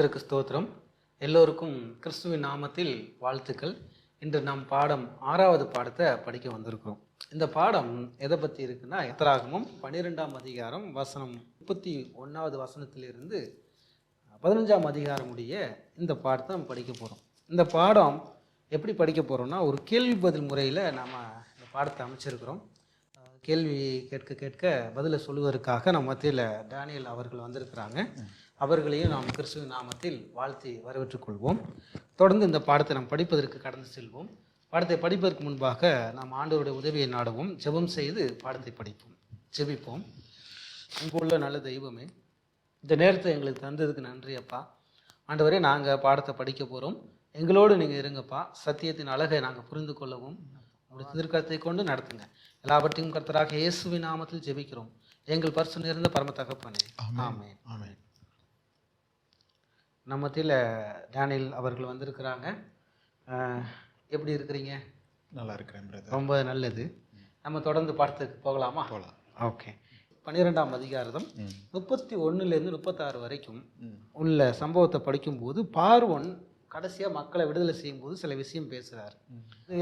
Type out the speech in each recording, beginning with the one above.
கர்த்தருக்கு ஸ்தோத்திரம். எல்லோருக்கும் கிறிஸ்துவின் நாமத்தில் வாழ்த்துக்கள். இன்று நாம் பாடம் ஆறாவது பாடத்தை படிக்க வந்திருக்கிறோம். இந்த பாடம் எதை பற்றி இருக்குன்னா எத்தராகமும் பன்னிரெண்டாம் அதிகாரம் வசனம் முப்பத்தி ஒன்றாவது வசனத்திலிருந்து பதினஞ்சாம் அதிகாரம் உடைய இந்த பாடத்தை நம்ம படிக்க போகிறோம் இந்த பாடம் எப்படி படிக்க போகிறோம்னா ஒரு கேள்வி பதில் முறையில் நாம் இந்த பாடத்தை அமைச்சிருக்கிறோம். கேள்வி கேட்க கேட்க பதிலை சொல்லுவதற்காக நம்ம மத்தியில் டேனியல் அவர்கள் வந்திருக்கிறாங்க. அவர்களையும் நாம் கிறிஸ்துவின் நாமத்தில் வாழ்த்தி வரவேற்றுக் கொள்வோம். தொடர்ந்து இந்த பாடத்தை நாம் படிப்பதற்கு கடந்து செல்வோம். பாடத்தை படிப்பதற்கு முன்பாக நாம் ஆண்டவருடைய உதவியை நாடுவோம். ஜெபம் செய்து பாடத்தை படிப்போம். ஜெபிப்போம். அங்குள்ள நல்ல தெய்வமே இந்த நேரத்தை எங்களுக்கு தந்ததுக்கு நன்றி அப்பா. ஆண்டவரே நாங்கள் பாடத்தை படிக்க போகிறோம் எங்களோடு நீங்கள் இருங்கப்பா. சத்தியத்தின் அழகை நாங்கள் புரிந்து கொள்ளவும் உங்களுடைய திருக்கத்தை கொண்டு நடத்துங்க. எல்லாவற்றையும் கர்த்தராக இயேசுவின் நாமத்தில் ஜெபிக்கிறோம். எங்கள் பரிசு நிறைந்த பரம தகப்பனே. ஆமென். ஆமென். நம்ம மத்தியில் டேனியல் அவர்கள் வந்திருக்கிறாங்க. எப்படி இருக்கிறீங்க? நல்லா இருக்கிறேன் ரொம்ப நல்லது. நம்ம தொடர்ந்து பாடத்துக்கு போகலாமா? போகலாம். ஓகே. பன்னிரெண்டாம் அதிகாரம் ம். முப்பத்தி ஒன்றுலேருந்து முப்பத்தாறு வரைக்கும். உள்ள சம்பவத்தை படிக்கும்போது பார்வன் கடைசியாக மக்களை விடுதலை செய்யும்போது சில விஷயம் பேசுகிறார்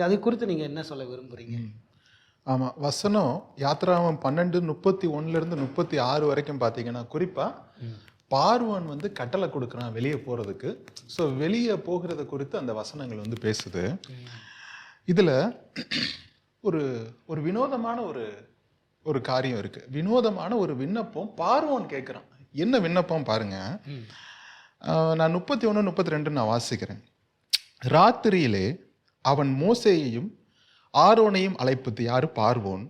அது குறித்து நீங்கள் என்ன சொல்ல விரும்புகிறீங்க ஆமாம் வசனம் யாத்ராமம் பன்னெண்டு முப்பத்தி ஒன்றுலேருந்து முப்பத்தி ஆறு வரைக்கும் பார்த்தீங்கன்னா குறிப்பாக பார்வன் வந்து கட்டளை கொடுக்குறான் வெளியே போகிறதுக்கு ஸோ வெளியே போகிறத குறித்து அந்த வசனங்கள் வந்து பேசுது. இதில் ஒரு ஒரு வினோதமான ஒரு ஒரு காரியம் இருக்கு. வினோதமான ஒரு விண்ணப்பம் பார்வோன் கேட்குறான் என்ன விண்ணப்பம் பாருங்க. ம். ஆஹ் நான் முப்பத்தி ஒன்று முப்பத்தி ரெண்டு நான் வாசிக்கிறேன். ராத்திரியிலே அவன் மோசேயையும் ஆரோனையும் அழைப்பது யாரு? பார்வோன்.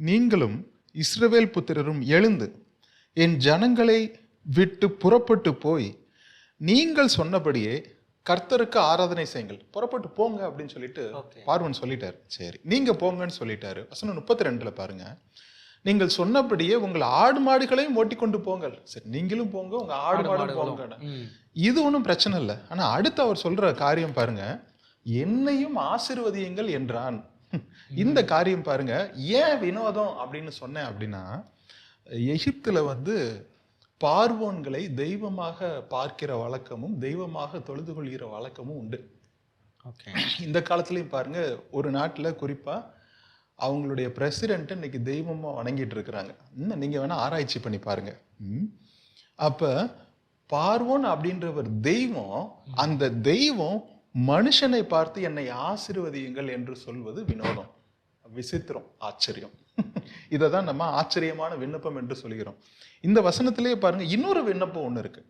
நீங்களும் இஸ்ரவேல் புத்திரரும் எழுந்து என் ஜனங்களை விட்டு புறப்பட்டு போய் நீங்கள் சொன்னபடியே கர்த்தருக்கு ஆராதனை செய்யுங்கள். புறப்பட்டு போங்க அப்படின்னு சொல்லிட்டு. பார்வன் சொல்லிட்டாரு. சரி நீங்க போங்கன்னு சொல்லிட்டாரு. வசனம் முப்பத்தி ரெண்டுல பாருங்க. நீங்கள் சொன்னபடியே உங்கள் ஆடு மாடுகளையும் ஓட்டி கொண்டு போங்கள். சரி நீங்களும் போங்க உங்க ஆடு மாடும் போங்க இது ஒன்றும் பிரச்சனை இல்லை. ஆனா அடுத்து அவர் சொல்ற காரியம் பாருங்க. என்னையும் ஆசிர்வதியுங்கள் என்றான். இந்த காரியம் பாருங்க. ஏன் வினோதம் அப்படின்னு சொன்னேன் அப்படின்னா எகிப்துல வந்து பார்வோன்களை தெய்வமாக பார்க்கிற வழக்கமும் தெய்வமாக தொழுது கொள்கிற வழக்கமும் உண்டு. ஓகே. இந்த காலத்துலயும் பாருங்க ஒரு நாட்டுல குறிப்பா அவங்களுடைய பிரசிடென்ட் இன்னைக்கு தெய்வமா வணங்கிட்டு இருக்கிறாங்க. இன்னும் நீங்க வேணா ஆராய்ச்சி பண்ணி பாருங்க. அப்ப பார்வோன் அப்படின்றவர் தெய்வம் அந்த தெய்வம் மனுஷனை பார்த்து என்னை ஆசீர்வதியுங்கள் என்று சொல்வது வினோதம் விசித்திரம் ஆச்சரியம். இதை தான் நம்ம ஆச்சரியமான விண்ணப்பம் என்று சொல்கிறோம். இந்த வசனத்திலேயே பாருங்க இன்னொரு விண்ணப்பம் ஒன்று இருக்கு.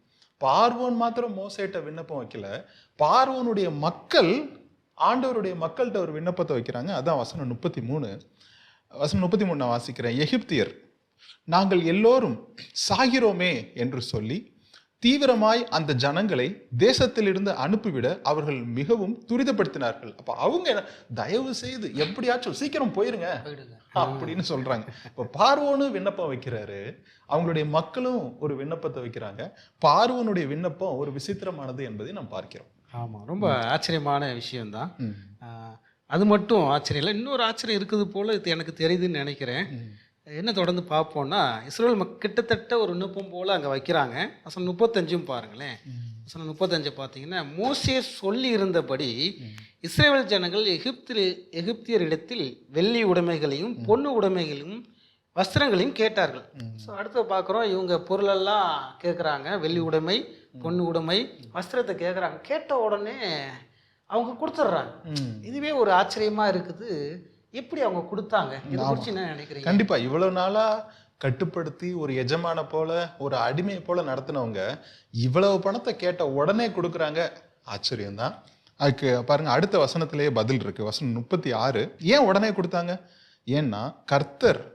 பார்வோன் மாத்திரம் மோசேட்ட விண்ணப்பம் வைக்கல. பார்வோனுடைய மக்கள் ஆண்டவருடைய மக்கள்கிட்ட ஒரு விண்ணப்பத்தை வைக்கிறாங்க. அதான் வசனம் முப்பத்தி மூணு. வசனம் முப்பத்தி மூணு நான் வாசிக்கிறேன். எகிப்தியர் நாங்கள் எல்லோரும் சாகிறோமே என்று சொல்லி தீவிரமாய் அந்த ஜனங்களை தேசத்திலிருந்து அனுப்பிவிட அவர்கள் மிகவும் துரிதப்படுத்தினார்கள். அப்ப அவங்க என்ன, தயவு செய்து எப்படியாச்சும் சீக்கிரம் போயிருங்க அப்படின்னு சொல்றாங்க. இப்ப பார்வோனு விண்ணப்பம் வைக்கிறாரு. அவங்களுடைய மக்களும் ஒரு விண்ணப்பத்தை வைக்கிறாங்க. பார்வோனுடைய விண்ணப்பம் ஒரு விசித்திரமானது என்பதை நாம் பார்க்கிறோம். ஆமாம் ரொம்ப ஆச்சரியமான விஷயம்தான். அது மட்டும் ஆச்சரியம் இல்லை இன்னொரு ஆச்சரியம் இருக்குது போல இது எனக்கு தெரியுதுன்னு நினைக்கிறேன். என்ன தொடர்ந்து பார்ப்போம்னா இஸ்ரேல் மக் கிட்டத்தட்ட ஒரு நுட்பம் போல் அங்கே வைக்கிறாங்க. அசல் முப்பத்தஞ்சும் பாருங்களேன். அசல் முப்பத்தஞ்சு பார்த்தீங்கன்னா மோசே சொல்லி இருந்தபடி இஸ்ரேல் ஜனங்கள் எகிப்தில் எகிப்தியரிடத்தில் வெள்ளி உடைமைகளையும் பொண்ணு உடைமைகளையும் வஸ்திரங்களையும் கேட்டார்கள். ஸோ அடுத்து பார்க்குறோம் இவங்க பொருளெல்லாம் கேட்குறாங்க. வெள்ளி உடைமை பொண்ணு உடைமை வஸ்திரத்தை கேட்குறாங்க. கேட்ட உடனே அவங்க கொடுத்துட்றாங்க. இதுவே ஒரு ஆச்சரியமா இருக்குது. எப்படி அவங்க கொடுத்தாங்க? இதை குறித்து என்ன நினைக்கிறீங்க? கண்டிப்பா. இவ்வளவு நாளா கட்டுப்படுத்தி ஒரு எஜமான போல ஒரு அடிமையை போல நடத்தினவங்க இவ்வளவு பணத்தை கேட்ட உடனே கொடுக்குறாங்க. ஆச்சரியம்தான். அதுக்கு பாருங்க அடுத்த வசனத்திலேயே பதில் இருக்கு. வசனம் முப்பத்தி ஆறு. ஏன் உடனே கொடுத்தாங்க? ஏன்னா கர்த்தர்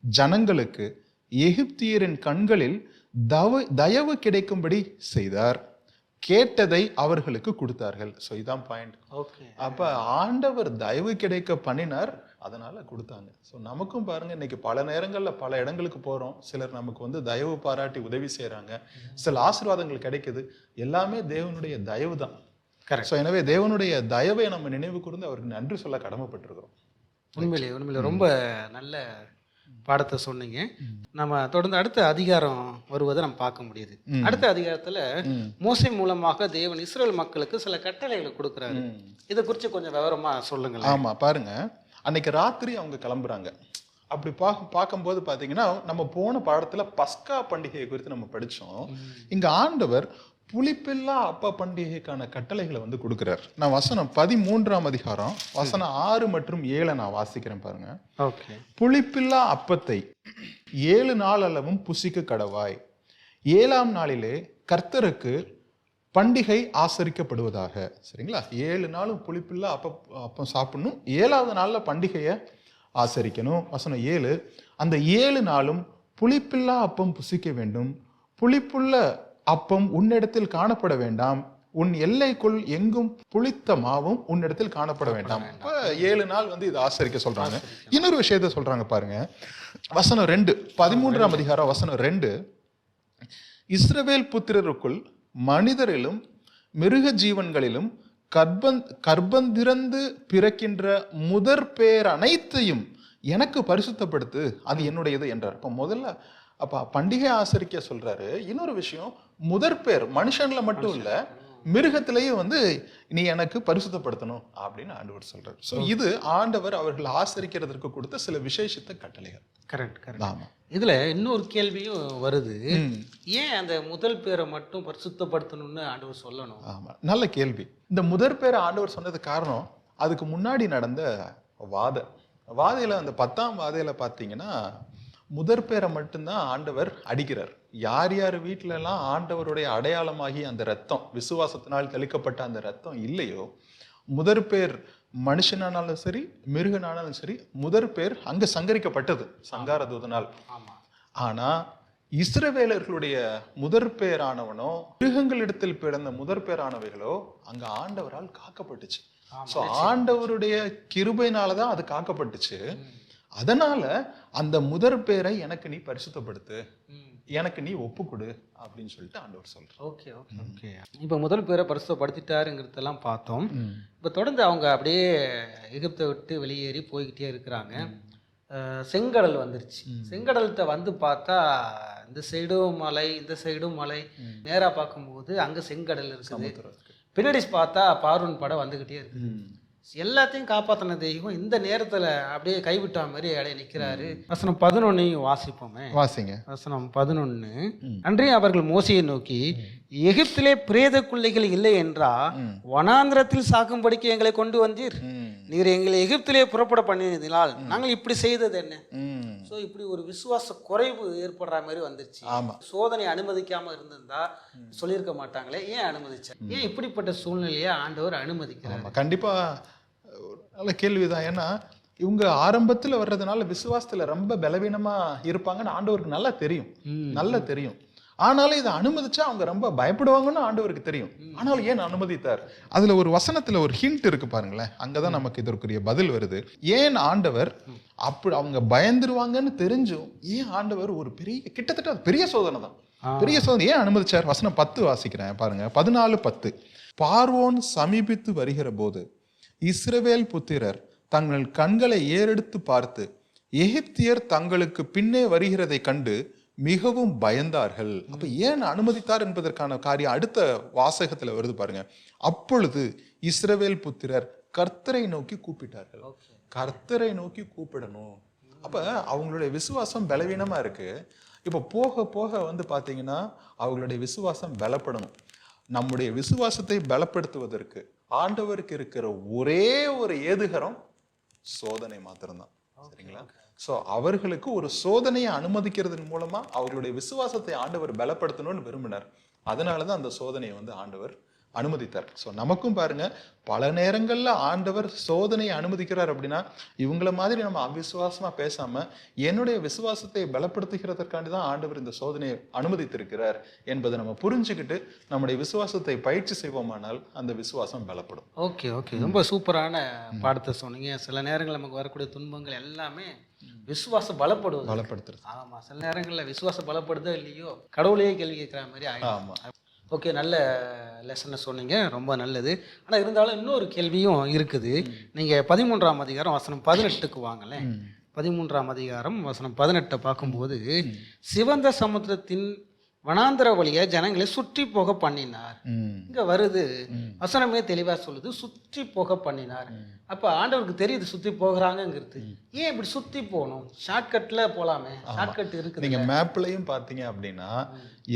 ஜனங்களுக்கு எகிப்தியரின் கண்களில் தவ தயவு கிடைக்கும்படி செய்தார். கேட்டதை அவர்களுக்கு கொடுத்தார்கள். ஸோ இதான் பாயிண்ட் ஓகே அப்ப ஆண்டவர் தயவு கிடைக்க பண்ணினார் அதனால கொடுத்தாங்க. ஸோ நமக்கும் பாருங்க இன்னைக்கு பல நேரங்கள்ல பல இடங்களுக்கு போறோம். சிலர் நமக்கு வந்து தயவு பாராட்டி உதவி செய்றாங்க. சில ஆசீர்வாதங்கள் கிடைக்குது. எல்லாமே தேவனுடைய தயவு தான். Correct. ஸோ எனவே தேவனுடைய தயவை நம்ம நினைவு கூர்ந்து அவருக்கு நன்றி சொல்ல கடமைப்பட்டிருக்கிறோம். உண்மையிலே உண்மையிலே ரொம்ப நல்ல பாடத்தை சொன்னீங்க. நம்ம தொடர்ந்து அடுத்த அதிகாரம் வருவதை நம்ம பார்க்க முடியுது. அடுத்த அதிகாரத்துல. மோசை மூலமாக தேவன் இஸ்ரேல் மக்களுக்கு சில கட்டளைகளை கொடுக்குறாரு. இதை குறித்து கொஞ்சம் விவரமா சொல்லுங்களேன். ஆமா பாருங்க. அன்னைக்கு ராத்திரி அவங்க கிளம்புறாங்க. அப்படி பார்க்க பார்க்கும்போது பார்த்தீங்கன்னா நம்ம போன பாடத்துல பஸ்கா பண்டிகையை குறித்து நம்ம படிச்சோம். இங்க ஆண்டவர் புளிப்பில்லா அப்பா பண்டிகைக்கான கட்டளைகளை வந்து கொடுக்கிறார். நான் வசனம் பதிமூன்றாம் அதிகாரம் வசனம் ஆறு மற்றும் ஏழை நான் வாசிக்கிறேன் பாருங்க. ஓகே. புளிப்பில்லா அப்பத்தை ஏழு நாள் அளவும் புசிக்க கடவாய். ஏழாம் நாளிலே கர்த்தருக்கு பண்டிகை ஆசரிக்கப்படுவதாக. சரிங்களா? ஏழு நாளும் புளிப்பில்லா அப்ப அப்பம் சாப்பிடணும். ஏழாவது நாள்ல பண்டிகையை ஆசரிக்கணும். வசனம் ஏழு அந்த ஏழு நாளும் புளிப்பில்லா அப்பம் புசிக்க வேண்டும். புளிப்புள்ள அப்பம் உன்னிடத்தில் காணப்பட வேண்டாம். உன் எல்லைக்குள் எங்கும் புளித்த மாவும் உன்னிடத்தில் காணப்பட வேண்டாம். இப்ப ஏழு நாள் வந்து இதை ஆசரிக்க சொல்றாங்க. இன்னொரு விஷயத்த சொல்றாங்க பாருங்க. வசனம் ரெண்டு பதிமூன்றாம் அதிகாரம் வசனம் ரெண்டு. இஸ்ரவேல் புத்திரருக்குள் மனிதரிலும் மிருக ஜீவன்களிலும் கர்ப்பந் கர்ப்பந்திறந்து பிறக்கின்ற முதற் பேர் அனைத்தையும் எனக்கு பரிசுத்தப்படுத்து. அது என்னுடையது என்றார் இப்போ முதல்ல அப்ப பண்டிகை ஆசரிக்க சொல்றாரு. இன்னொரு விஷயம் முதற் பேர் மனுஷன்ல மட்டும் இல்ல மிருகத்திலேயும் வந்து நீ எனக்கு பரிசுத்தப்படுத்தணும் அப்படின்னு ஆண்டவர் சொல்றாரு. ஸோ இது ஆண்டவர் அவர்கள் ஆசரிக்கிறதற்கு கொடுத்த சில விசேஷித்த கட்டளைகள். கரெக்ட் கரெக்ட் ஆமா. இதுல இன்னொரு கேள்வியும் வருது. ஏன் அந்த முதல் பேரை மட்டும் பரிசுத்தப்படுத்தணும்னு ஆண்டவர் சொல்லணும்? ஆமா. நல்ல கேள்வி. இந்த முதற் பேரை ஆண்டவர் சொன்னது காரணம் அதுக்கு முன்னாடி நடந்த வாத. வாதையில அந்த பத்தாம் வாதையில பார்த்தீங்கன்னா முதற் பேரை மட்டும்தான் ஆண்டவர் அடிக்கிறார். யார் யார் வீட்டுல எல்லாம் ஆண்டவருடைய அடையாளமாகி அந்த ரத்தம் விசுவாசத்தினால் தெளிக்கப்பட்ட அந்த ரத்தம் இல்லையோ முதற் பேர் மனுஷனானாலும் சரி மிருகனானாலும் சரி முதற் பேர் அங்க சங்கரிக்கப்பட்டது சங்கார தூதனால் ஆமா. ஆனா இஸ்ரவேலர்களுடைய முதற் பேரானவனோ மிருகங்களிடத்தில் பிறந்த முதற் பேரானவைகளோ அங்க ஆண்டவரால் காக்கப்பட்டுச்சு. சோ ஆண்டவருடைய கிருபையினால தான் அது காக்கப்பட்டுச்சு. அதனால அந்த முதற் பேரை எனக்கு நீ பரிசுத்தப்படுத்து. எனக்கு நீ ஒப்பு கொடு அப்படின்னு சொல்லிட்டு ஆண்டவர் சொல்றார். Okay okay. ஓகே. இப்போ முதல் பேரை பரிசுத்தப்படுத்திட்டாருங்கிறதெல்லாம் பார்த்தோம். இப்போ தொடர்ந்து அவங்க அப்படியே எகிப்தை விட்டு வெளியேறி போய்கிட்டே இருக்கிறாங்க. செங்கடல் வந்துருச்சு. செங்கடல்கிட்ட வந்து பார்த்தா இந்த சைடும் மலை இந்த சைடும் மலை நேரா பார்க்கும்போது அங்க செங்கடல் இருக்குது. பின்னாடி பார்த்தா பார்வன் படம் வந்துகிட்டே இருக்கு. எல்லாத்தையும் காப்பாத்தின தெய்வம் இந்த நேரத்துல அப்படியே கைவிட்டா மாதிரி இடையே நிக்கிறாரு. வசனம் பதினொன்னையும் வாசிப்போமே. வாசிங்க. வசனம் பதினொன்னு. ம். அன்றைய அவர்கள் மோசையை நோக்கி எகிப்திலே பிரேத குள்ளைகள் இல்லை என்றா. வனாந்திரத்தில் சாக்கும்படிக்கு எங்களை கொண்டு வந்தீர். நீர் எங்களை எகிப்திலே புறப்பட பண்ணியதினால் நாங்கள் இப்படி செய்தது என்ன. ஸோ இப்படி ஒரு விசுவாச குறைவு ஏற்படுற மாதிரி வந்துருச்சு. சோதனை அனுமதிக்காம இருந்திருந்தா சொல்லியிருக்க மாட்டாங்களே ஏன் அனுமதிச்சார் ஏன் இப்படிப்பட்ட சூழ்நிலையை ஆண்டவர் அனுமதிக்கிறார்? ஆமா கண்டிப்பா நல்ல கேள்விதான். ஏன்னா இவங்க ஆரம்பத்துல வர்றதுனால விசுவாசத்துல ரொம்ப பலவீனமா இருப்பாங்கன்னு ஆண்டவருக்கு நல்லா தெரியும். நல்லா தெரியும். ஆனாலும் இதை அனுமதிச்சா அவங்க ரொம்ப பயப்படுவாங்கன்னு ஆண்டவருக்கு தெரியும். ஆனாலும் ஏன் அனுமதித்தார்? அதுல ஒரு வசனத்துல ஒரு ஹிண்ட் இருக்கு பாருங்களேன். அங்கதான் நமக்கு இதற்குரிய பதில் வருது. ஏன் ஆண்டவர் அப்படி அவங்க பயந்துருவாங்கன்னு தெரிஞ்சும் ஏன் ஆண்டவர் ஒரு பெரிய கிட்டத்தட்ட பெரிய சோதனை தான். பெரிய சோதனை ஏன் அனுமதிச்சார்? வசனம் பத்து வாசிக்கிறேன் பாருங்க. பதினாலு பத்து. பார்வோன் சமீபித்து வருகிற போது இஸ்ரவேல் புத்திரர் தங்கள் கண்களை ஏறெடுத்து பார்த்து எகிப்தியர் தங்களுக்கு பின்னே வருகிறதை கண்டு மிகவும் பயந்தார்கள். அப்ப ஏன் அனுமதித்தார் என்பதற்கான காரியம் அடுத்த வாசகத்துல வருது பாருங்க. அப்பொழுது இஸ்ரவேல் புத்திரர் கர்த்தரை நோக்கி கூப்பிட்டார்கள். கர்த்தரை நோக்கி கூப்பிடணும். அப்ப அவங்களுடைய விசுவாசம் பலவீனமா இருக்கு. இப்ப போக போக வந்து பாத்தீங்கன்னா அவங்களுடைய விசுவாசம் பலப்படணும். நம்முடைய விசுவாசத்தை பலப்படுத்துவதற்கு ஆண்டவருக்கு இருக்கிற ஒரே ஒரு ஏதுகரம் சோதனை மாத்திரம்தான். சரிங்களா? சோ அவர்களுக்கு ஒரு சோதனையை அனுமதிக்கிறதன் மூலமா அவர்களுடைய விசுவாசத்தை ஆண்டவர் பலப்படுத்தணும்னு விரும்பினார். அதனாலதான் அந்த சோதனையை வந்து ஆண்டவர் அனுமதித்தார். சோ நமக்கும் பாருங்க பல நேரங்கள்ல ஆண்டவர் சோதனையை அனுமதிக்கிறார் அப்படின்னா இவங்கள மாதிரி நம்ம அவிசுவாசமா பேசாம என்னுடைய விசுவாசத்தை பலப்படுத்துகிறதற்காண்டி தான் ஆண்டவர் இந்த சோதனையை அனுமதித்திருக்கிறார் என்பதை நம்ம புரிஞ்சுக்கிட்டு நம்முடைய விசுவாசத்தை பயிற்சி செய்வோமானால் அந்த விசுவாசம் பலப்படும். ஓகே ஓகே ரொம்ப சூப்பரான பாடத்தை சொன்னீங்க. சில நேரங்கள் நமக்கு வரக்கூடிய துன்பங்கள் எல்லாமே விசுவாசம் பலப்படுவது பலப்படுத்துறது. ஆமா சில நேரங்களில் விசுவாசம் பலப்படுதோ இல்லையோ கடவுளையே கேள்வி கேட்குற மாதிரி ஆயிடும். ஆமா. ஓகே நல்ல லெசனை சொன்னீங்க. ரொம்ப நல்லது. ஆனா இருந்தாலும் இன்னொரு கேள்வியும் இருக்குது. நீங்க பதிமூன்றாம் அதிகாரம் வசனம் பதினெட்டுக்கு வாங்களேன். பதிமூன்றாம் அதிகாரம் வசனம் பதினெட்டை பார்க்கும்போது சிவந்த சமுத்திரத்தின் வனாந்தர வழியை ஜனங்களை சுற்றி போக பண்ணினார். இங்க வருது. வசனமே தெளிவா சொல்லுது. சுற்றி போக பண்ணினார். அப்ப ஆண்டவருக்கு தெரியுது சுத்தி போகிறாங்கங்கிறது. ஏன் இப்படி சுத்தி போகணும்? ஷார்ட்கட்ல போலாமே. ஷார்ட்கட் இருக்குது நீங்க மேப்லயும் பாத்தீங்க அப்படின்னா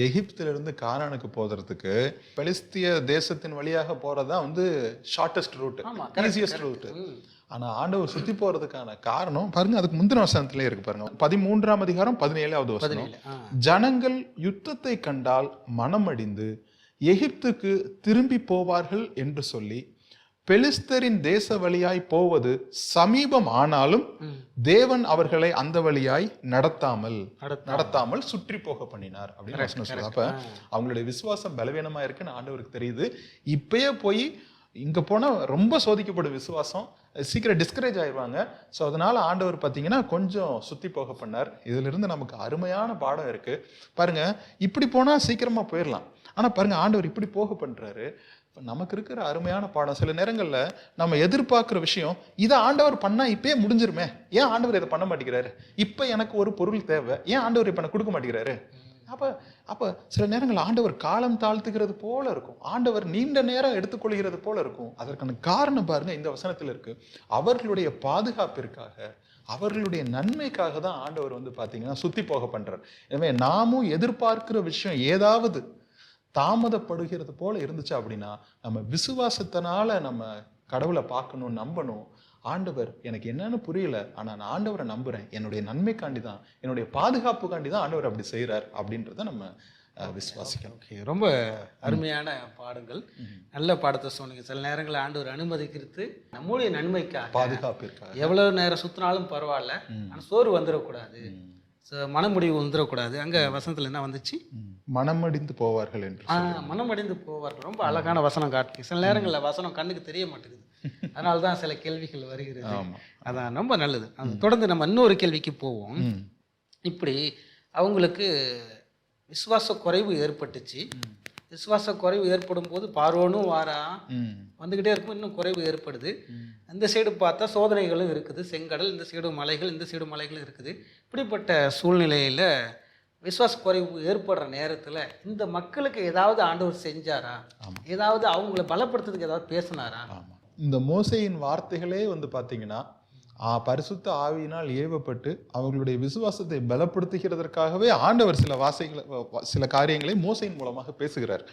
எகிப்துல இருந்து கானானுக்கு போறதுக்கு பெலிஸ்திய தேசத்தின் வழியாக போறதா வந்து ஷார்ட்டஸ்ட் ரூட் ஈஸியஸ்ட் ரூட் ம். ஆனா ஆண்டவர் சுத்தி போறதுக்கான காரணம் பாருங்க அதுக்கு முந்தின வசனத்திலே இருக்கு பாருங்க பதிமூன்றாம் அதிகாரம் பதினேழாவது வசனம். ஜனங்கள் யுத்தத்தை கண்டால் மனமடிந்து எகிப்துக்கு திரும்பி போவார்கள் என்று சொல்லி பெலிஸ்தரின் தேச வழியாய் போவது சமீபம் ஆனாலும். தேவன் அவர்களை அந்த வழியாய் நடத்தாமல் நடத்தாமல். சுற்றி போக பண்ணினார் அப்படின்னு அப்ப அவங்களுடைய விசுவாசம் பலவீனமா இருக்குன்னு ஆண்டவருக்கு தெரியுது இப்பயே போய் இங்க போனா ரொம்ப சோதிக்கப்படும் விசுவாசம் சீக்கிரம் டிஸ்கரேஜ் ஆயிடுவாங்க. ஸோ அதனால் ஆண்டவர் பார்த்தீங்கன்னா கொஞ்சம் சுற்றி போக பண்ணார். இதிலிருந்து நமக்கு அருமையான பாடம் இருக்குது பாருங்க இப்படி போனால் சீக்கிரமாக போயிடலாம் ஆனால் பாருங்க ஆண்டவர் இப்படி போக பண்ணுறாரு இப்போ நமக்கு இருக்கிற அருமையான பாடம் சில நேரங்களில் நம்ம எதிர்பார்க்குற விஷயம் இதை ஆண்டவர் பண்ணால் இப்பயே முடிஞ்சிருமே. ஏன் ஆண்டவர் இதை பண்ண மாட்டேங்கிறாரு? இப்போ எனக்கு ஒரு பொருள் தேவை. ஏன் ஆண்டவர் இப்போ எனக்கு கொடுக்க மாட்டேங்கிறாரு? அப்போ அப்போ சில நேரங்கள் ஆண்டவர் காலம் தாழ்த்துகிறது போல இருக்கும். ஆண்டவர் நீண்ட நேரம் எடுத்துக்கொள்கிறது போல இருக்கும். அதற்கான காரணம் பாருங்க இந்த வசனத்தில் இருக்கு. அவர்களுடைய பாதுகாப்பிற்காக அவர்களுடைய நன்மைக்காக தான் ஆண்டவர் வந்து பார்த்தீங்கன்னா சுத்தி போக பண்றார். எனவே நாமும் எதிர்பார்க்கிற விஷயம் ஏதாவது தாமதப்படுகிறது போல இருந்துச்சு அப்படின்னா நம்ம விசுவாசத்தினால நம்ம கடவுளை பார்க்கணும் நம்பணும். ஆண்டவர் எனக்கு என்னன்னு புரியல ஆனா நான் ஆண்டவரை நம்புறேன். என்னுடைய நன்மைக்காண்டி தான் என்னுடைய பாதுகாப்புக்காண்டி தான் ஆண்டவர் அப்படி செய்றார் அப்படின்றத நம்ம விசுவாசிக்கணும். ஓகே ரொம்ப அருமையான பாடங்கள். நல்ல பாடத்தை சொன்னீங்க. சில நேரங்களில் ஆண்டவர் அனுமதிக்கிறது நம்முடைய நன்மைக்காக. பாதுகாப்பிற்காக. எவ்வளவு நேரம் சுத்தினாலும் பரவாயில்ல ம். ஆனா சோறு வந்துடக்கூடாது. மனமுடிவு வந்துடக்கூடாது. அங்க வசனத்துல என்ன வந்துச்சு. மனமடிந்து போவார்கள் என்று மனமடைந்து போவார்கள். ரொம்ப அழகான வசனம் காட்டுங்க சில நேரங்கள்ல வசனம் கண்ணுக்கு தெரிய மாட்டேங்குது. அதனால தான் சில கேள்விகள் வருகிறது. அதான் ரொம்ப நல்லது. தொடர்ந்து நம்ம இன்னொரு கேள்விக்கு போவோம். இப்படி அவங்களுக்கு விசுவாச குறைவு ஏற்பட்டுச்சு. விசுவாச குறைவு ஏற்படும் போது பார்வோனும் வாரா ம். வந்துக்கிட்டே இருக்கும் இன்னும் குறைவு ஏற்படுது. இந்த சைடு பார்த்தா சோதனைகளும் இருக்குது. செங்கடல் இந்த சைடு மலைகள் இந்த சைடு மலைகளும் இருக்குது. இப்படிப்பட்ட சூழ்நிலையில் விசுவாச குறைவு ஏற்படுற நேரத்தில் இந்த மக்களுக்கு ஏதாவது ஆண்டவர் செஞ்சாரா. ஏதாவது அவங்கள பலப்படுத்துறதுக்கு ஏதாவது பேசினாரா? இந்த மோசையின் வார்த்தைகளே வந்து பாத்தீங்கன்னா ஆ, பரிசுத்த ஆவியினால் ஏவப்பட்டு அவர்களுடைய விசுவாசத்தை பலப்படுத்துகிறதற்காகவே ஆண்டவர் சில வாசைகளை சில காரியங்களை மோசையின் மூலமாக பேசுகிறார்.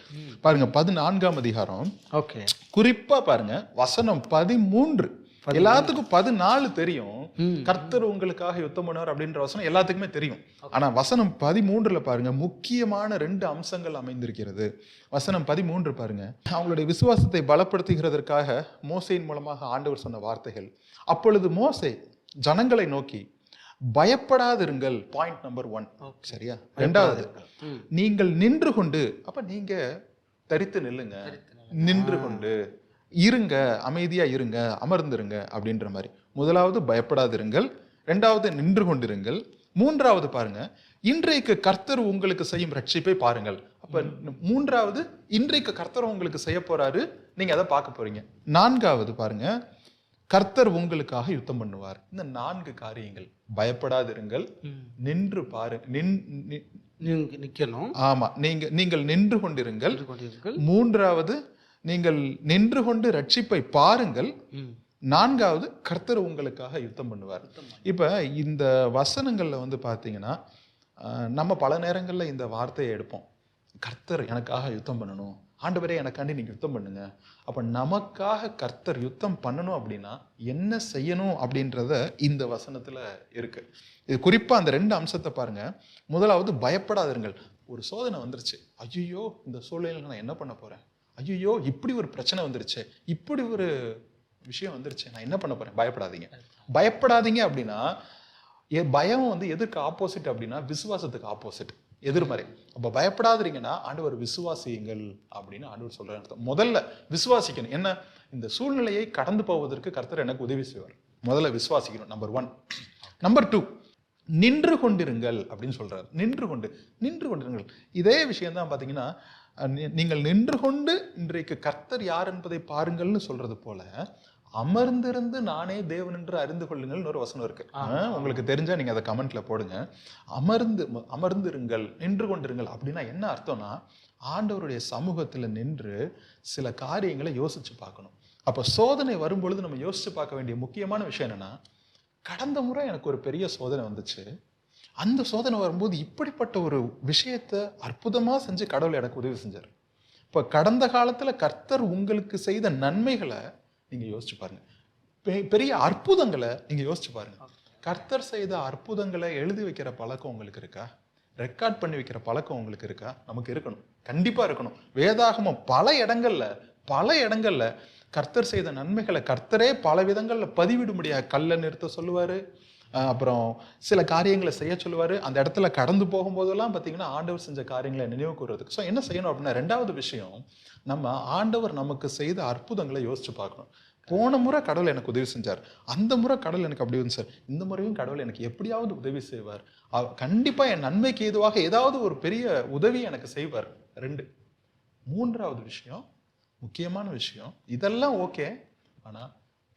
பாருங்க பதினான்காம் அதிகாரம். ஓகே. குறிப்பா பாருங்க வசனம் பதிமூன்று. எல்லாத்துக்கும் பதினாலு தெரியும். கர்த்தர் உங்களுக்காக யுத்தம் பண்ணுவார் அப்படின்ற வசனம் எல்லாத்துக்குமே தெரியும். ஆனா வசனம் பதிமூன்றுல பாருங்க முக்கியமான ரெண்டு அம்சங்கள் அமைந்திருக்கிறது. வசனம் பதிமூன்று பாருங்க. அவங்களுடைய விசுவாசத்தை பலப்படுத்துகிறதற்காக மோசையின் மூலமாக ஆண்டவர் சொன்ன வார்த்தைகள். அப்பொழுது மோசே ஜனங்களை நோக்கி பயப்படாதிருங்கள் பாயிண்ட் நம்பர் ஒன் சரியா? ரெண்டாவது. நீங்கள் நின்று கொண்டு அப்ப நீங்க தரித்து நில்லுங்க. நின்று கொண்டு. இருங்க அமைதியா இருங்க அமர்ந்திருங்க அப்படின்ற மாதிரி. முதலாவது பயப்படாதிருங்கள். ரெண்டாவது நின்று கொண்டிருங்கள். மூன்றாவது பாருங்க இன்றைக்கு கர்த்தர் உங்களுக்கு செய்யும் ரட்சிப்பை பாருங்கள். அப்ப மூன்றாவது இன்றைக்கு கர்த்தர் உங்களுக்கு செய்ய போறாரு நீங்க அதை பார்க்க போறீங்க. நான்காவது பாருங்க கர்த்தர் உங்களுக்காக யுத்தம் பண்ணுவார். இந்த நான்கு காரியங்கள் பயப்படாதிருங்கள். நின்று பாரு நின் நிக்கணும். ஆமா நீங்க நீங்கள் நின்று கொண்டிருங்கள். மூன்றாவது நீங்கள் நின்று கொண்டு ரட்சிப்பை பாருங்கள். நான்காவது கர்த்தர் உங்களுக்காக யுத்தம் பண்ணுவார். இப்ப இந்த வசனங்கள்ல வந்து பாத்தீங்கன்னா ஆஹ், நம்ம பல நேரங்கள்ல இந்த வார்த்தையை எடுப்போம். கர்த்தர் எனக்காக யுத்தம் பண்ணணும். ஆண்டவரே எனக்காண்டி நீங்க யுத்தம் பண்ணுங்க. அப்ப நமக்காக கர்த்தர் யுத்தம் பண்ணணும் அப்படின்னா என்ன செய்யணும் அப்படின்றத இந்த வசனத்துல இருக்கு. இது குறிப்பா அந்த ரெண்டு அம்சத்தை பாருங்க. முதலாவது பயப்படாதிருங்கள். ஒரு சோதனை வந்துருச்சு. ஐயோ இந்த சூழ்நிலையில நான் என்ன பண்ண போறேன்? ஐயோ இப்படி ஒரு பிரச்சனை வந்துருச்சு. இப்படி ஒரு விஷயம் வந்துருச்சு. நான் என்ன பண்ண போறேன்? பயப்படாதீங்க. பயப்படாதீங்க அப்படின்னா எ- பயம் வந்து எதுக்கு ஆப்போசிட் அப்படின்னா விசுவாசத்துக்கு ஆப்போசிட் எதிர்மறை. அப்போ பயப்படாதீங்கன்னா ஆண்டவர் விசுவாசியுங்கள் அப்படின்னு ஆண்டவர் சொல்ற அர்த்தம். முதல்ல விசுவாசிக்கணும். என்ன? இந்த சூழ்நிலையை கடந்து போவதற்கு கர்த்தர் எனக்கு உதவி செய்வார். முதல்ல விசுவாசிக்கணும் நம்பர் ஒன் நம்பர் டூ நின்று கொண்டிருங்கள் அப்படின்னு சொல்றாரு. நின்று கொண்டு நின்று கொண்டிருங்கள். இதே விஷயம் தான் பார்த்தீங்கன்னா நீங்கள் நின்று கொண்டு இன்றைக்கு கர்த்தர் யார் என்பதை பாருங்கள்னு சொல்றது போல அமர்ந்திருந்து நானே தேவன் என்று அறிந்து கொள்ளுங்கள்னு ஒரு வசனம் இருக்கு. உங்களுக்கு தெரிஞ்சா நீங்க அதை கமெண்ட்ல போடுங்க. அமர்ந்து அமர்ந்திருங்கள் நின்று கொண்டிருங்கள் அப்படின்னா என்ன அர்த்தம்னா ஆண்டவருடைய சமூகத்துல நின்று சில காரியங்களை யோசிச்சு பார்க்கணும். அப்ப சோதனை வரும்பொழுது நம்ம யோசிச்சு பார்க்க வேண்டிய முக்கியமான விஷயம் என்னன்னா கடந்த முறை எனக்கு ஒரு பெரிய சோதனை வந்துச்சு. அந்த சோதனை வரும்போது இப்படிப்பட்ட ஒரு விஷயத்தை அற்புதமாக செஞ்சு கடவுள் எனக்கு உதவி செஞ்சார். இப்போ கடந்த காலத்தில் கர்த்தர் உங்களுக்கு செய்த நன்மைகளை நீங்கள் யோசிச்சு பாருங்கள் பெ- பெரிய அற்புதங்களை நீங்கள் யோசிச்சு பாருங்கள் கர்த்தர் செய்த அற்புதங்களை எழுதி வைக்கிற பழக்கம் உங்களுக்கு இருக்கா? ரெக்கார்ட் பண்ணி வைக்கிற பழக்கம் உங்களுக்கு இருக்கா? நமக்கு இருக்கணும். கண்டிப்பாக இருக்கணும். வேதாகமம் பல இடங்களில் பல இடங்களில் கர்த்தர் செய்த நன்மைகளை கர்த்தரே பல விதங்கள்ல பதிவிடும்படியா கல்லை நிறுத்த சொல்லுவார். அப்புறம் சில காரியங்களை செய்ய சொல்லுவார். அந்த இடத்துல கடந்து போகும்போதெல்லாம் பார்த்தீங்கன்னா ஆண்டவர் செஞ்ச காரியங்களை நினைவு கூறுறதுக்கு ஸோ என்ன செய்யணும் அப்படின்னா ரெண்டாவது விஷயம் நம்ம ஆண்டவர் நமக்கு செய்த அற்புதங்களை யோசிச்சு பார்க்கணும். போன முறை கடவுள் எனக்கு உதவி செஞ்சார். அந்த முறை கடவுள் எனக்கு அப்படி வந்து சார் இந்த முறையும் கடவுள் எனக்கு எப்படியாவது உதவி செய்வார். கண்டிப்பாக என் நன்மைக்கு ஏதுவாக ஏதாவது ஒரு பெரிய உதவி எனக்கு செய்வார். ரெண்டு. மூன்றாவது விஷயம் முக்கியமான விஷயம் இதெல்லாம் ஓகே ஆனால்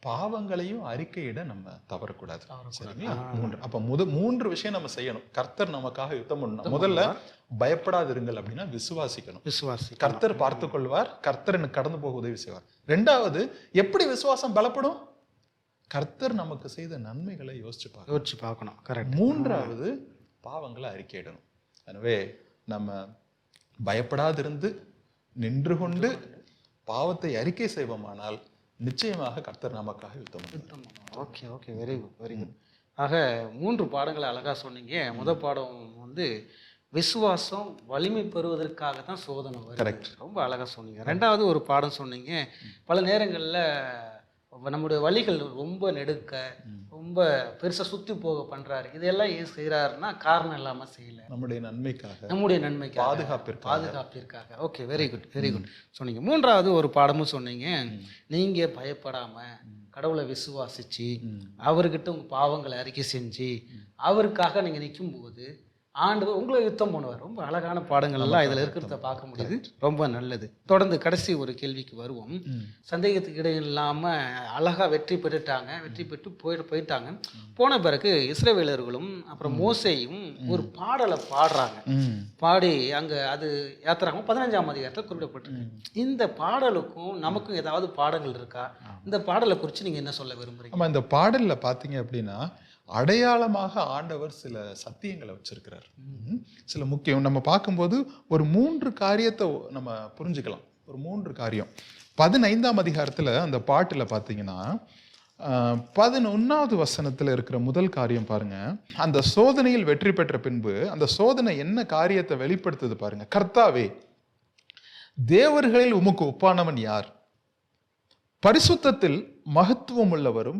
பாவங்களையும் அறிக்கையிட நம்ம தவறக்கூடாது. சரிங்களா? மூன்று. அப்ப முத மூன்று விஷயம் நம்ம செய்யணும். கர்த்தர் நமக்காக யுத்தம் பண்ணணும். முதல்ல பயப்படாதிருங்கள் அப்படின்னா விசுவாசிக்கணும். விசுவாசி கர்த்தர் பார்த்துக் கொள்வார் கர்த்தர் எனக்கு கடந்து போக உதவி செய்வார். ரெண்டாவது எப்படி விசுவாசம் பலப்படும்? கர்த்தர் நமக்கு செய்த நன்மைகளை யோசிச்சு பார்க்கணும். யோசிச்சு பார்க்கணும். கரெக்ட் மூன்றாவது பாவங்களை அறிக்கையிடணும். எனவே நம்ம பயப்படாதிருந்து நின்று கொண்டு. பாவத்தை அறிக்கை செய்வோமானால் நிச்சயமாக கர்த்தர் நமக்காக யுத்தம். Okay okay very good very good ஆக மூன்று பாடங்களை அழகா சொன்னீங்க. முத பாடம் வந்து விசுவாசம் வலிமை பெறுவதற்காக தான் சோதனை Correct. ரொம்ப அழகா சொன்னீங்க. ரெண்டாவது ஒரு பாடம் சொன்னீங்க. பல நேரங்கள்ல நம்முடைய வழிகள் ரொம்ப நெடுக்க ரொம்ப பெருசா சுத்தி போக பண்றாரு. இதெல்லாம் ஏன் செய்யறாருன்னா காரணம் இல்லாம செய்யல. நம்முடைய நன்மைக்காக. நம்முடைய நன்மைக்கு பாதுகாப்பிற்காக. பாதுகாப்பிற்காக. Okay very good very good சொன்னீங்க. மூன்றாவது ஒரு பாடமும் சொன்னீங்க. நீங்க பயப்படாம கடவுளை விசுவாசிச்சு அவர்கிட்ட உங்க பாவங்களை அறிக்கை செஞ்சு அவருக்காக நீங்க நிற்கும் போது ஆண்டவர் உங்களை யுத்தம் பண்ணுவார். ரொம்ப அழகான பாடங்கள் எல்லாம் இதுல இருக்கிறத பார்க்க முடியுது. ரொம்ப நல்லது. தொடர்ந்து கடைசி ஒரு கேள்விக்கு வருவோம். சந்தேகத்துக்கு இடம் இல்லாம அழகா வெற்றி பெற்றுட்டாங்க. வெற்றி பெற்று போயிட்டு போயிட்டாங்க. போன பிறகு இஸ்ரவேலர்களும் அப்புறம் மோசேயும் ஒரு பாடலை பாடுறாங்க. பாடி அங்க அது யாத்திராகவும் பதினஞ்சாம் அதிகாரத்தில் குறிப்பிடப்பட்டிருக்கு. இந்த பாடலுக்கும் நமக்கும் ஏதாவது பாடங்கள் இருக்கா? இந்த பாடலை குறித்து நீங்க என்ன சொல்ல விரும்புறீங்க? ஆமா இந்த பாடல்ல பாத்தீங்க அப்படின்னா அடையாளமாக ஆண்டவர் சில சத்தியங்களை வச்சிருக்கிறார். சில முக்கியம் நம்ம பார்க்கும்போது ஒரு மூன்று காரியத்தை நம்ம புரிஞ்சுக்கலாம். ஒரு மூன்று காரியம். பதினைந்தாம் அதிகாரத்தில் அந்த பாட்டில் பார்த்தீங்கன்னா ஆஹ், பதினொன்னாவது வசனத்தில் இருக்கிற முதல் காரியம் பாருங்க. அந்த சோதனையில் வெற்றி பெற்ற பின்பு அந்த சோதனை என்ன காரியத்தை வெளிப்படுத்துது பாருங்க. கர்த்தாவே தேவர்களில் உமக்கு ஒப்பானவன் யார்? பரிசுத்தத்தில் மகத்துவம் உள்ளவரும்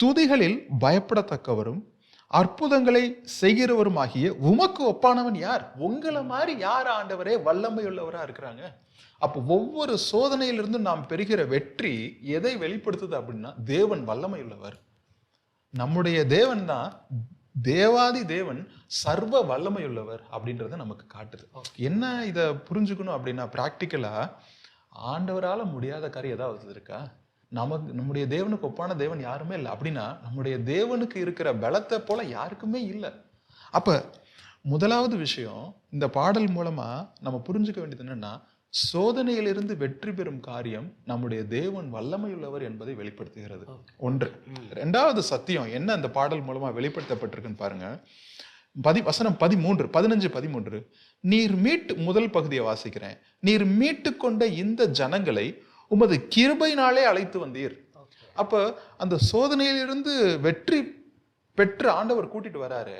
துதிகளில் பயப்படத்தக்கவரும் அற்புதங்களை செய்கிறவருமாகிய உமக்கு ஒப்பானவன் யார்? உங்களை மாதிரி யார் ஆண்டவரே வல்லமை உள்ளவராக இருக்கிறாங்க? அப்போ ஒவ்வொரு சோதனையிலிருந்து நாம் பெறுகிற வெற்றி எதை வெளிப்படுத்துது அப்படின்னா தேவன் வல்லமை உள்ளவர் நம்முடைய தேவன் தான் தேவாதி தேவன் சர்வ வல்லமை உள்ளவர் அப்படின்றத நமக்கு காட்டுது. என்ன இதை புரிஞ்சுக்கணும் அப்படின்னா ப்ராக்டிக்கலாக ஆண்டவரால் முடியாத காரியம் ஏதாவது இருக்கா? நமக்கு நம்முடைய தேவனுக்கு ஒப்பான தேவன் யாருமே இல்லை. அப்படின்னா நம்முடைய தேவனுக்கு இருக்கிற பலத்தை போல யாருக்குமே இல்லை. அப்ப முதலாவது விஷயம் இந்த பாடல் மூலமா நம்ம புரிஞ்சுக்க வேண்டியது என்னன்னா சோதனையிலிருந்து வெற்றி பெறும் காரியம் நம்முடைய தேவன் வல்லமையுள்ளவர் என்பதை வெளிப்படுத்துகிறது. ஒன்று. ரெண்டாவது சத்தியம் என்ன அந்த பாடல் மூலமா வெளிப்படுத்தப்பட்டிருக்குன்னு பாருங்க. பதி வசனம் பதிமூன்று பதினஞ்சு பதிமூன்று. நீர் மீட்டு முதல் பகுதியை வாசிக்கிறேன். நீர் மீட்டு கொண்ட இந்த ஜனங்களை உமது கிருபையினாலே அழைத்து வந்தீர். அப்ப அந்த சோதனையிலிருந்து வெற்றி பெற்று ஆண்டவர் கூட்டிட்டு வராரு.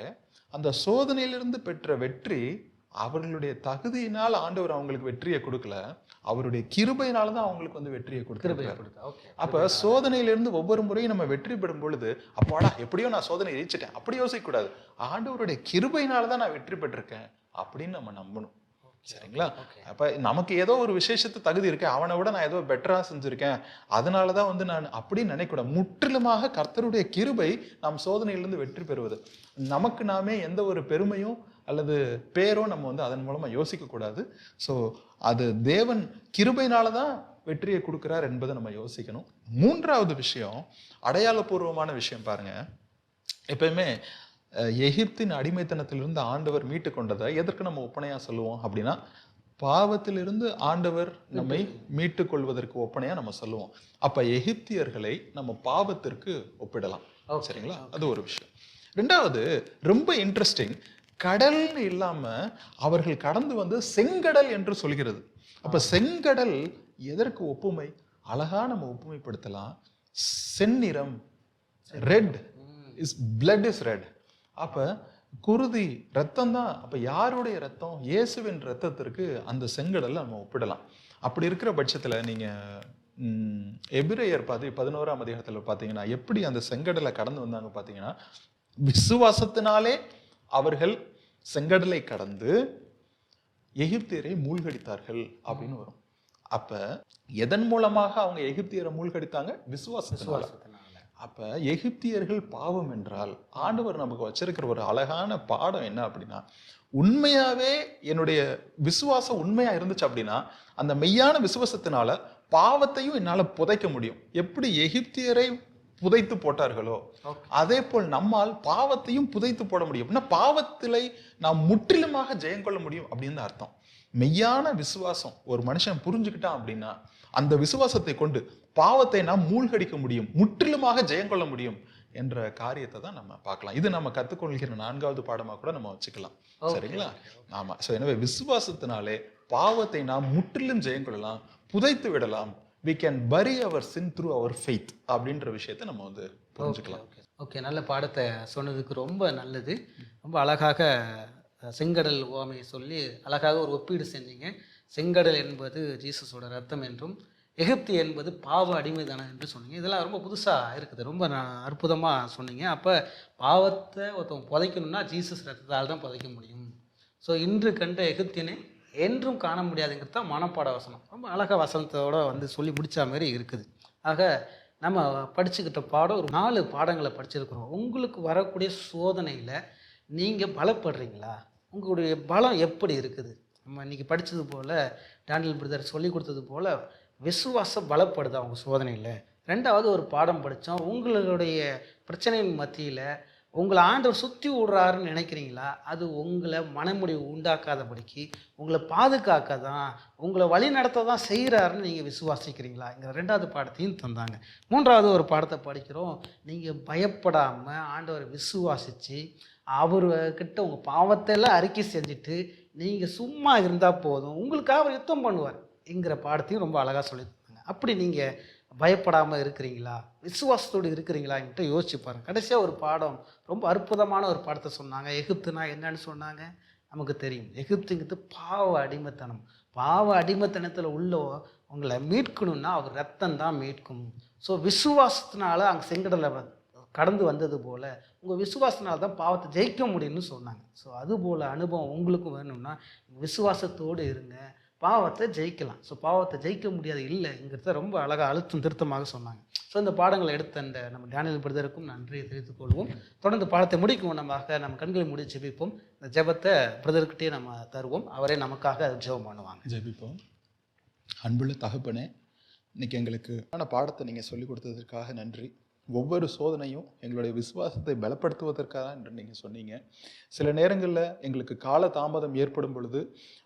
அந்த சோதனையிலிருந்து பெற்ற வெற்றி அவர்களுடைய தகுதியினால் ஆண்டவர் அவங்களுக்கு வெற்றியை கொடுக்கல. அவருடைய கிருபையினால தான் அவங்களுக்கு வந்து வெற்றியை ஓகே அப்ப சோதனையிலிருந்து ஒவ்வொரு முறையும் நம்ம வெற்றி பெறும் பொழுது அப்பாடா எப்படியோ நான் சோதனை ஜெயிச்சிட்டேன் அப்படி யோசிக்க கூடாது ஆண்டவருடைய கிருபையினால தான் நான் வெற்றி பெற்றிருக்கேன் அப்படின்னு நம்ம நம்பணும். சரிங்களா? அப்ப நமக்கு ஏதோ ஒரு விசேஷத்து தகுதி இருக்கு. அவனை விட நான் ஏதோ பெட்டரா செஞ்சிருக்கேன். அதனாலதான் வந்து நான் அப்படின்னு நினைக்கூடாது முற்றிலுமாக கர்த்தருடைய கிருபை நாம் சோதனையிலிருந்து வெற்றி பெறுவது. நமக்கு நாமே எந்த ஒரு பெருமையும் அல்லது பேரோ நம்ம வந்து அதன் மூலமா யோசிக்க கூடாது ஸோ அது தேவன் கிருபையினால தான் வெற்றியை கொடுக்கிறார் என்பதை நம்ம யோசிக்கணும். மூன்றாவது விஷயம் அடையாளபூர்வமான விஷயம் பாருங்க. எப்பயுமே எகிப்தின் அடிமைத்தனத்திலிருந்து ஆண்டவர் மீட்டு கொண்டதை எதற்கு நம்ம ஒப்பனையா சொல்லுவோம் அப்படின்னா பாவத்திலிருந்து ஆண்டவர் நம்மை மீட்டு கொள்வதற்கு ஒப்பனையா நம்ம சொல்லுவோம். அப்ப எகிப்தியர்களை நம்ம பாவத்திற்கு ஒப்பிடலாம். சரிங்களா? அது ஒரு விஷயம். ரெண்டாவது ரொம்ப இன்ட்ரெஸ்டிங் கடல்னு இல்லாம அவர்கள் கடந்து வந்து செங்கடல் என்று சொல்கிறது. அப்ப செங்கடல் எதற்கு ஒப்புமை? அழகா நம்ம ஒப்புமைப்படுத்தலாம். செந்நிறம். Red is blood is red அப்போ குருதி ரத்தம் தான் அப்போ யாருடைய ரத்தம்? இயேசுவின் ரத்தத்திற்கு அந்த செங்கடலை நம்ம ஒப்பிடலாம். அப்படி இருக்கிற பட்சத்தில் நீங்கள் எபிரேயர் பாதி பதினோராம் அதிகாரத்தில் பார்த்தீங்கன்னா எப்படி அந்த செங்கடலை கடந்து வந்தாங்க பார்த்தீங்கன்னா விசுவாசத்தினாலே அவர்கள் செங்கடலை கடந்து எகிப்தியரை மூழ்கடித்தார்கள் அப்படின்னு வரும். அப்போ எதன் மூலமாக அவங்க எகிப்தியரை மூழ்கடித்தாங்க? விசுவாச விசுவாசத்தினால. அப்ப எகிப்தியர்கள் பாவம் என்றால் ஆண்டவர் நமக்கு வச்சிருக்கிற ஒரு அழகான பாடம் என்ன அப்படின்னா உண்மையாவே என்னுடைய விசுவாசம் உண்மையா இருந்துச்சு அப்படின்னா அந்த மெய்யான விசுவாசத்தினால பாவத்தையும் என்னால புதைக்க முடியும். எப்படி எகிப்தியரை புதைத்து போட்டார்களோ. அதே போல் நம்மால் பாவத்தையும் புதைத்து போட முடியும். அப்படின்னா பாவத்திலை நாம் முற்றிலுமாக ஜெயம் கொள்ள முடியும் அப்படின்னு அர்த்தம். மெய்யான விசுவாசம் ஒரு மனுஷன் புரிஞ்சுக்கிட்டான் அப்படின்னா அந்த விசுவாசத்தை கொண்டு பாவத்தை நாம் மூழ்கடிக்க முடியும் முற்றிலுமாக ஜெயம் கொள்ள முடியும் என்ற காரியத்தை தான் நம்ம பார்க்கலாம். இது நம்ம கத்துக்கொள்கிற நான்காவது பாடமா கூட நம்ம வச்சுக்கலாம். சரிங்களா? ஆமா. சோ எனவே விசுவாசத்தினாலே பாவத்தை நாம் முற்றிலும் ஜெயம் கொள்ளலாம் புதைத்து விடலாம். We can bury our sin through our faith அப்படின்ற விஷயத்தை நம்ம வந்து புரிஞ்சுக்கலாம். ஓகே நல்ல பாடத்தை சொன்னதுக்கு ரொம்ப நல்லது. ரொம்ப அழகாக செங்கடல் ஓமையை சொல்லி அழகாக ஒரு ஒப்பீடு செஞ்சீங்க. செங்கடல் என்பது ஜீசஸோட ரத்தம் என்றும் எகிப்து என்பது பாவ அடிமைதானம் என்று சொன்னீங்க. இதெல்லாம் ரொம்ப புதுசாக இருக்குது. ரொம்ப அற்புதமாக சொன்னீங்க. அப்போ பாவத்தை ஒருத்தவங்க புதைக்கணும்னா ஜீசஸ் ரத்தத்தால் தான் புதைக்க முடியும். ஸோ இன்று கண்ட எகிப்தியனை என்றும் காண முடியாதுங்கிறது தான் மனப்பாட வசனம். ரொம்ப அழகாக வசனத்தோடு வந்து சொல்லி முடித்த மாதிரி இருக்குது. ஆக நம்ம படிச்சுக்கிட்ட பாடம் ஒரு நாலு பாடங்களை படிச்சிருக்கிறோம். உங்களுக்கு வரக்கூடிய சோதனையில் நீங்கள் பலப்படுறீங்களா? உங்களுடைய பலம் எப்படி இருக்குது? நம்ம இன்றைக்கி படித்தது போல் டேனியல் பிரதர் சொல்லி கொடுத்தது போல் விசுவாசம் பலப்படுது அவங்க சோதனையில். ரெண்டாவது ஒரு பாடம் படித்தோம் உங்களுடைய பிரச்சனையின் மத்தியில் உங்களை ஆண்டவர் சுற்றி விடுறாருன்னு நினைக்கிறீங்களா? அது உங்களை மனமுடிவு உண்டாக்காதபடிக்கு உங்களை பாதுகாக்க தான் உங்களை வழி நடத்த தான் செய்கிறாருன்னு நீங்கள் விசுவாசிக்கிறீங்களாங்கிற ரெண்டாவது பாடத்தையும் தந்தாங்க. மூன்றாவது ஒரு பாடத்தை படிக்கிறோம் நீங்கள் பயப்படாமல் ஆண்டவரை விசுவாசித்து அவர்கிட்ட உங்கள் பாவத்தையெல்லாம் அறிக்கை செஞ்சுட்டு நீங்கள் சும்மா இருந்தால் போதும். உங்களுக்காக அவர் யுத்தம் பண்ணுவார். என்கிற பாடத்தையும் ரொம்ப அழகாக சொல்லியிருந்தாங்க. அப்படி நீங்கள் பயப்படாமல் இருக்கிறீங்களா? விசுவாசத்தோடு இருக்கிறீங்களா? என்கிட்ட யோசிச்சு பாருங்கள் கடைசியாக ஒரு பாடம் ரொம்ப அற்புதமான ஒரு பாடத்தை சொன்னாங்க. எகிப்துனா என்னன்னு சொன்னாங்க? நமக்கு தெரியும். எகிப்துங்கிறது பாவ அடிமைத்தனம். பாவ அடிமைத்தனத்தில் உள்ள உங்களை மீட்கணும்னா அவர் ரத்தம் தான் மீட்கும். ஸோ விசுவாசத்தினால அங்கே செங்கடலை கடந்து வந்தது போல் உங்கள் விசுவாசனால் தான் பாவத்தை ஜெயிக்க முடியும்னு சொன்னாங்க. ஸோ அதுபோல் அனுபவம் உங்களுக்கும் வேணும்னா விசுவாசத்தோடு இருங்க. பாவத்தை ஜெயிக்கலாம். ஸோ பாவத்தை ஜெயிக்க முடியாது இல்லைங்கிறத ரொம்ப அழகாக அழுத்தம் திருத்தமாக சொன்னாங்க. ஸோ இந்த பாடங்களை எடுத்த அந்த நம்ம டேனியல் பிரதருக்கும் நன்றியை தெரிவித்துக் கொள்வோம். தொடர்ந்து பாடத்தை முடிக்கும் நமக்காக நம்ம கண்களை மூடி ஜெபிப்போம். இந்த ஜெபத்தை பிரதர்கிட்டே நம்ம தருவோம். அவரே நமக்காக ஜெபம் பண்ணுவாங்க. ஜெபிப்போம். அன்புள்ள தகப்பனே இன்னைக்கு எங்களுக்கு ஆனால் பாடத்தை நீங்கள் சொல்லிக் கொடுத்ததற்காக நன்றி. ஒவ்வொரு சோதனையும் எங்களுடைய விசுவாசத்தை பலப்படுத்துவதற்காக என்று நீங்கள் சொன்னீங்க. சில நேரங்களில் எங்களுக்கு கால தாமதம் ஏற்படும் பொழுது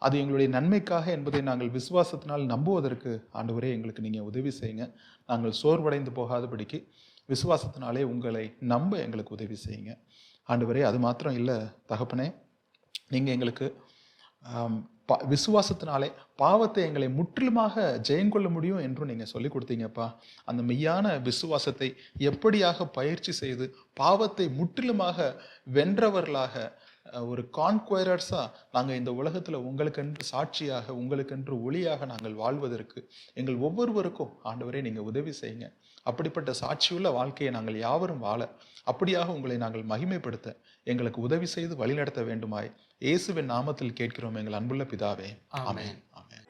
அது எங்களுடைய நன்மைக்காக என்பதை நாங்கள் விசுவாசத்தினால் நம்புவதற்கு ஆண்டவரே எங்களுக்கு நீங்கள் உதவி செய்யுங்க. நாங்கள் சோர்வடைந்து போகாதபடிக்கு விசுவாசத்தினாலே உங்களை நம்ப எங்களுக்கு உதவி செய்யுங்க. ஆண்டவரே அது மாத்திரம் இல்லை தகப்பனே நீங்கள் எங்களுக்கு பா- விசுவாசத்தினாலே பாவத்தை எங்களை முற்றிலுமாக ஜெயங்கொள்ள முடியும் என்றும் நீங்கள் சொல்லி கொடுத்தீங்கப்பா. அந்த மெய்யான விசுவாசத்தை எப்படியாக பயிற்சி செய்து பாவத்தை முற்றிலுமாக வென்றவர்களாக ஒரு கான்குவரர்ஸாக நாங்கள் இந்த உலகத்தில் உங்களுக்கென்று சாட்சியாக உங்களுக்கென்று ஒளியாக நாங்கள் வாழ்வதற்கு எங்கள் ஒவ்வொருவருக்கும் ஆண்டவரே நீங்கள் உதவி செய்யுங்க. அப்படிப்பட்ட சாட்சியுள்ள வாழ்க்கையை நாங்கள் யாவரும் வாழ அப்படியாக உங்களை நாங்கள் மகிமைப்படுத்த எங்களுக்கு உதவி செய்து வழிநடத்த வேண்டுமாய் இயேசுவின் நாமத்தில் கேட்கிறோம் எங்கள் அன்புள்ள பிதாவே ஆமென். ஆமென்